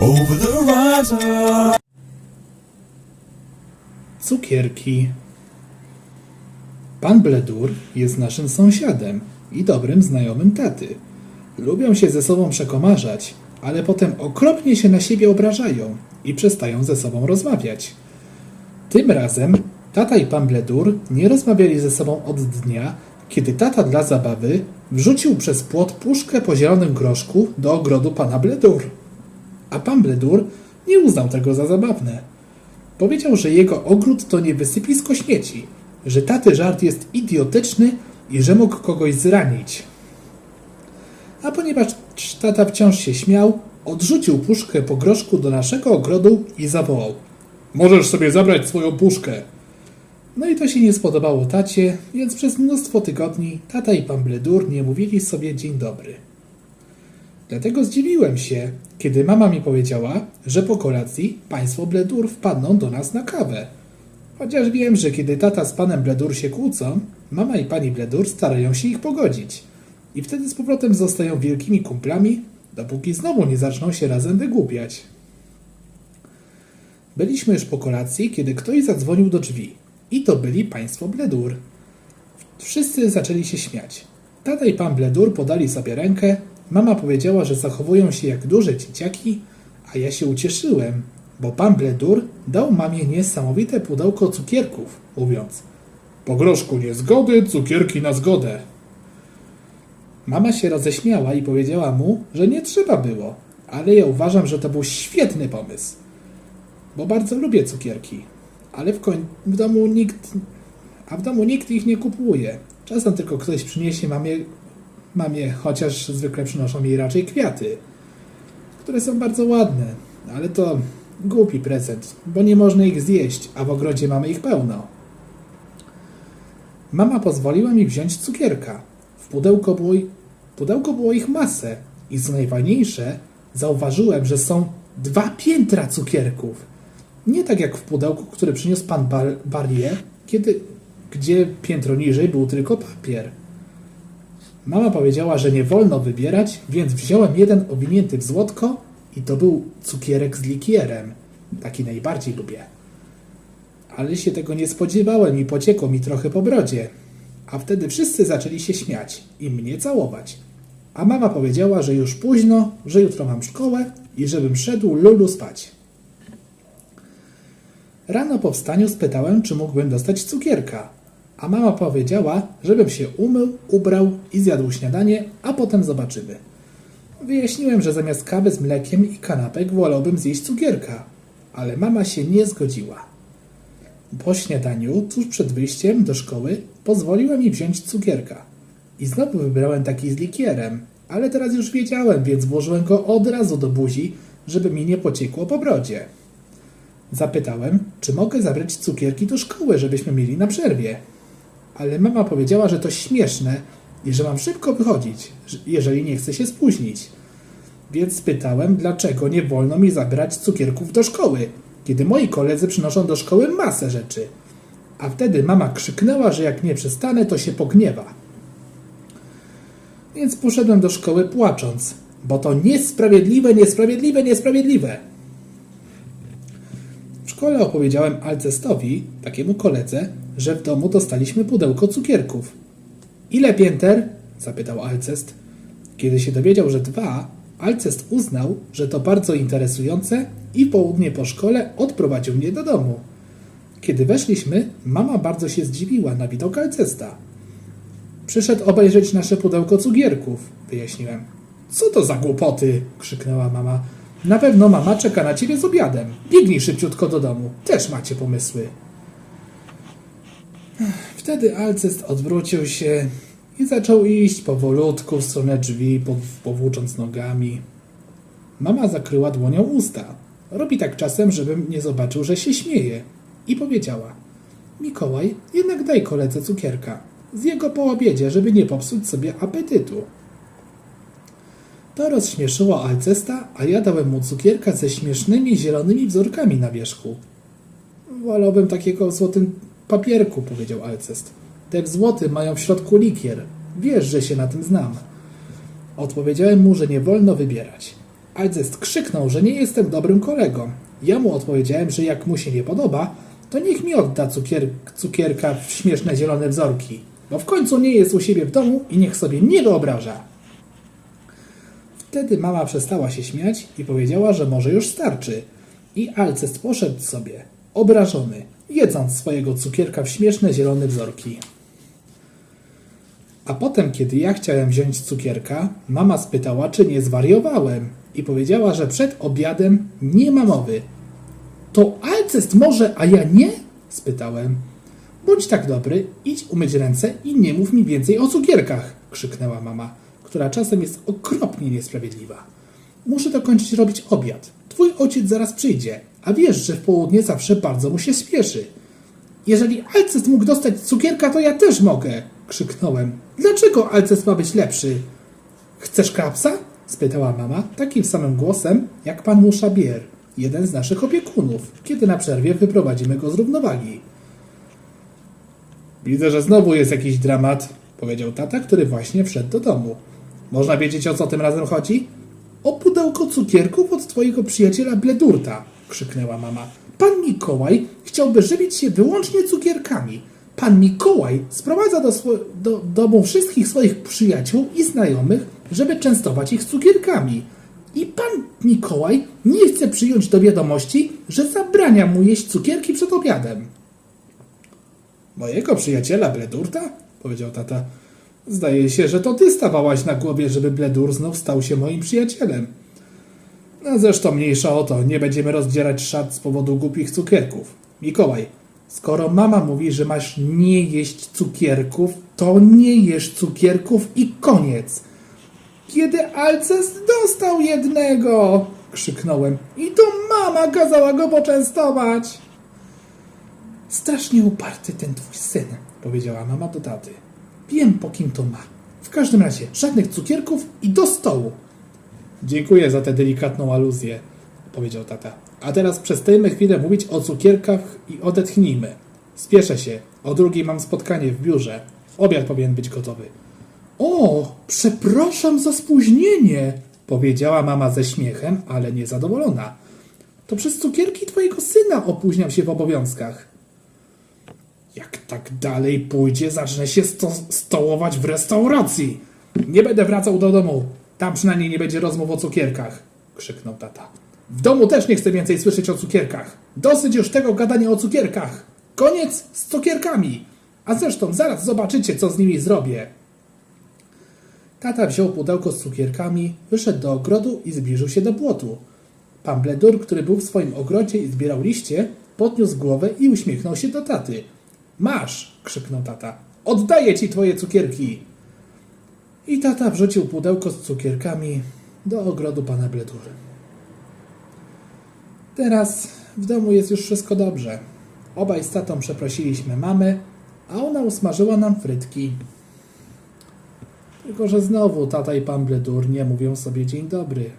over the horizon. Cukierki. Pan Bledur jest naszym sąsiadem i dobrym znajomym taty. Lubią się ze sobą przekomarzać, ale potem okropnie się na siebie obrażają i przestają ze sobą rozmawiać. Tym razem tata i pan Bledur nie rozmawiali ze sobą od dnia, kiedy tata dla zabawy wrzucił przez płot puszkę po zielonym groszku do ogrodu pana Bledur. A pan Bledur nie uznał tego za zabawne. Powiedział, że jego ogród to nie wysypisko śmieci, że taty żart jest idiotyczny i że mógł kogoś zranić. A ponieważ tata wciąż się śmiał, odrzucił puszkę po groszku do naszego ogrodu i zawołał: Możesz sobie zabrać swoją puszkę. No i to się nie spodobało tacie, więc przez mnóstwo tygodni tata i pan Bledur nie mówili sobie dzień dobry. Dlatego zdziwiłem się, kiedy mama mi powiedziała, że po kolacji państwo Bledur wpadną do nas na kawę. Chociaż wiem, że kiedy tata z panem Bledur się kłócą, mama i pani Bledur starają się ich pogodzić. I wtedy z powrotem zostają wielkimi kumplami, dopóki znowu nie zaczną się razem wygłupiać. Byliśmy już po kolacji, kiedy ktoś zadzwonił do drzwi. I to byli państwo Bledur. Wszyscy zaczęli się śmiać. Tata i pan Bledur podali sobie rękę. Mama powiedziała, że zachowują się jak duże dzieciaki, a ja się ucieszyłem, bo pan Bledur dał mamie niesamowite pudełko cukierków, mówiąc: Po groszku niezgody, cukierki na zgodę. Mama się roześmiała i powiedziała mu, że nie trzeba było, ale ja uważam, że to był świetny pomysł, bo bardzo lubię cukierki, ale w, koń- w domu nikt, a w domu nikt ich nie kupuje. Czasem tylko ktoś przyniesie mamie, mamie, chociaż zwykle przynoszą jej raczej kwiaty, które są bardzo ładne, ale to głupi prezent, bo nie można ich zjeść, a w ogrodzie mamy ich pełno. Mama pozwoliła mi wziąć cukierka. W pudełko było, pudełko było ich masę i co najfajniejsze, zauważyłem, że są dwa piętra cukierków. Nie tak jak w pudełku, które przyniósł pan Bar- Barrier, kiedy, gdzie piętro niżej był tylko papier. Mama powiedziała, że nie wolno wybierać, więc wziąłem jeden owinięty w złotko i to był cukierek z likierem. Taki najbardziej lubię. Ale się tego nie spodziewałem i pociekło mi trochę po brodzie. A wtedy wszyscy zaczęli się śmiać i mnie całować. A mama powiedziała, że już późno, że jutro mam szkołę i żebym szedł lulu spać. Rano po wstaniu spytałem, czy mógłbym dostać cukierka, a mama powiedziała, żebym się umył, ubrał i zjadł śniadanie, a potem zobaczymy. Wyjaśniłem, że zamiast kawy z mlekiem i kanapek wolałbym zjeść cukierka, ale mama się nie zgodziła. Po śniadaniu, tuż przed wyjściem do szkoły, pozwoliła mi wziąć cukierka. I znowu wybrałem taki z likierem, ale teraz już wiedziałem, więc włożyłem go od razu do buzi, żeby mi nie pociekło po brodzie. Zapytałem, czy mogę zabrać cukierki do szkoły, żebyśmy mieli na przerwie. Ale mama powiedziała, że to śmieszne i że mam szybko wychodzić, że- jeżeli nie chcę się spóźnić. Więc spytałem, dlaczego nie wolno mi zabrać cukierków do szkoły, kiedy moi koledzy przynoszą do szkoły masę rzeczy. A wtedy mama krzyknęła, że jak nie przestanę, to się pogniewa. Więc poszedłem do szkoły płacząc, bo to niesprawiedliwe, niesprawiedliwe, niesprawiedliwe. W szkole opowiedziałem Alcestowi, takiemu koledze, że w domu dostaliśmy pudełko cukierków. Ile pięter? zapytał Alcest. Kiedy się dowiedział, że dwa, Alcest uznał, że to bardzo interesujące i w południe po szkole odprowadził mnie do domu. Kiedy weszliśmy, mama bardzo się zdziwiła na widok Alcesta. Przyszedł obejrzeć nasze pudełko cukierków, wyjaśniłem. Co to za głupoty? krzyknęła mama. Na pewno mama czeka na ciebie z obiadem. Biegnij szybciutko do domu. Też macie pomysły. Wtedy Alcest odwrócił się i zaczął iść powolutku w stronę drzwi, pow- powłócząc nogami. Mama zakryła dłonią usta. Robi tak czasem, żebym nie zobaczył, że się śmieje. I powiedziała: Mikołaj, jednak daj koledze cukierka. Zje go po obiedzie, żeby nie popsuć sobie apetytu. To rozśmieszyło Alcesta, a ja dałem mu cukierka ze śmiesznymi zielonymi wzorkami na wierzchu. Wolałbym takiego złotym papierku, powiedział Alcest. Te w złotym mają w środku likier. Wiesz, że się na tym znam. Odpowiedziałem mu, że nie wolno wybierać. Alcest krzyknął, że nie jestem dobrym kolegą. Ja mu odpowiedziałem, że jak mu się nie podoba, to niech mi odda cukier, cukierka w śmieszne zielone wzorki, bo w końcu nie jest u siebie w domu i niech sobie nie wyobraża. Wtedy mama przestała się śmiać i powiedziała, że może już starczy. I Alcest poszedł sobie, obrażony, jedząc swojego cukierka w śmieszne zielone wzorki. A potem, kiedy ja chciałem wziąć cukierka, mama spytała, czy nie zwariowałem i powiedziała, że przed obiadem nie ma mowy. To Alcest może, a ja nie? spytałem. Bądź tak dobry, idź umyć ręce i nie mów mi więcej o cukierkach, krzyknęła mama, która czasem jest okropnie niesprawiedliwa. Muszę dokończyć robić obiad. Twój ojciec zaraz przyjdzie, a wiesz, że w południe zawsze bardzo mu się spieszy. Jeżeli Alcest mógł dostać cukierka, to ja też mogę! krzyknąłem. Dlaczego Alcest ma być lepszy? Chcesz krapsa? spytała mama takim samym głosem jak pan Muszabier, jeden z naszych opiekunów, kiedy na przerwie wyprowadzimy go z równowagi. Widzę, że znowu jest jakiś dramat, powiedział tata, który właśnie wszedł do domu. Można wiedzieć, o co tym razem chodzi? O pudełko cukierków od twojego przyjaciela Bledurta, krzyknęła mama. Pan Mikołaj chciałby żywić się wyłącznie cukierkami. Pan Mikołaj sprowadza do, do domu wszystkich swoich przyjaciół i znajomych, żeby częstować ich cukierkami. I pan Mikołaj nie chce przyjąć do wiadomości, że zabrania mu jeść cukierki przed obiadem. Mojego przyjaciela Bledurta? powiedział tata. Zdaje się, że to ty stawałaś na głowie, żeby Bledur znów stał się moim przyjacielem. No zresztą mniejsza o to, nie będziemy rozdzierać szat z powodu głupich cukierków. Mikołaj, skoro mama mówi, że masz nie jeść cukierków, to nie jesz cukierków i koniec. Kiedy Alcest dostał jednego, krzyknąłem. I to mama kazała go poczęstować. Strasznie uparty ten twój syn, powiedziała mama do taty. Wiem, po kim to ma. W każdym razie, żadnych cukierków i do stołu. Dziękuję za tę delikatną aluzję, powiedział tata. A teraz przestańmy chwilę mówić o cukierkach i odetchnijmy. Spieszę się. O drugiej mam spotkanie w biurze. Obiad powinien być gotowy. O, przepraszam za spóźnienie, powiedziała mama ze śmiechem, ale niezadowolona. To przez cukierki twojego syna opóźniam się w obowiązkach. Jak tak dalej pójdzie, zacznę się sto stołować w restauracji. Nie będę wracał do domu. Tam przynajmniej nie będzie rozmów o cukierkach, krzyknął tata. W domu też nie chcę więcej słyszeć o cukierkach. Dosyć już tego gadania o cukierkach. Koniec z cukierkami. A zresztą zaraz zobaczycie, co z nimi zrobię. Tata wziął pudełko z cukierkami, wyszedł do ogrodu i zbliżył się do płotu. Pan Bledur, który był w swoim ogrodzie i zbierał liście, podniósł głowę i uśmiechnął się do taty. Masz! krzyknął tata. Oddaję ci twoje cukierki! I tata wrzucił pudełko z cukierkami do ogrodu pana Bledury. Teraz w domu jest już wszystko dobrze. Obaj z tatą przeprosiliśmy mamę, a ona usmażyła nam frytki. Tylko, że znowu tata i pan Bledur nie mówią sobie dzień dobry.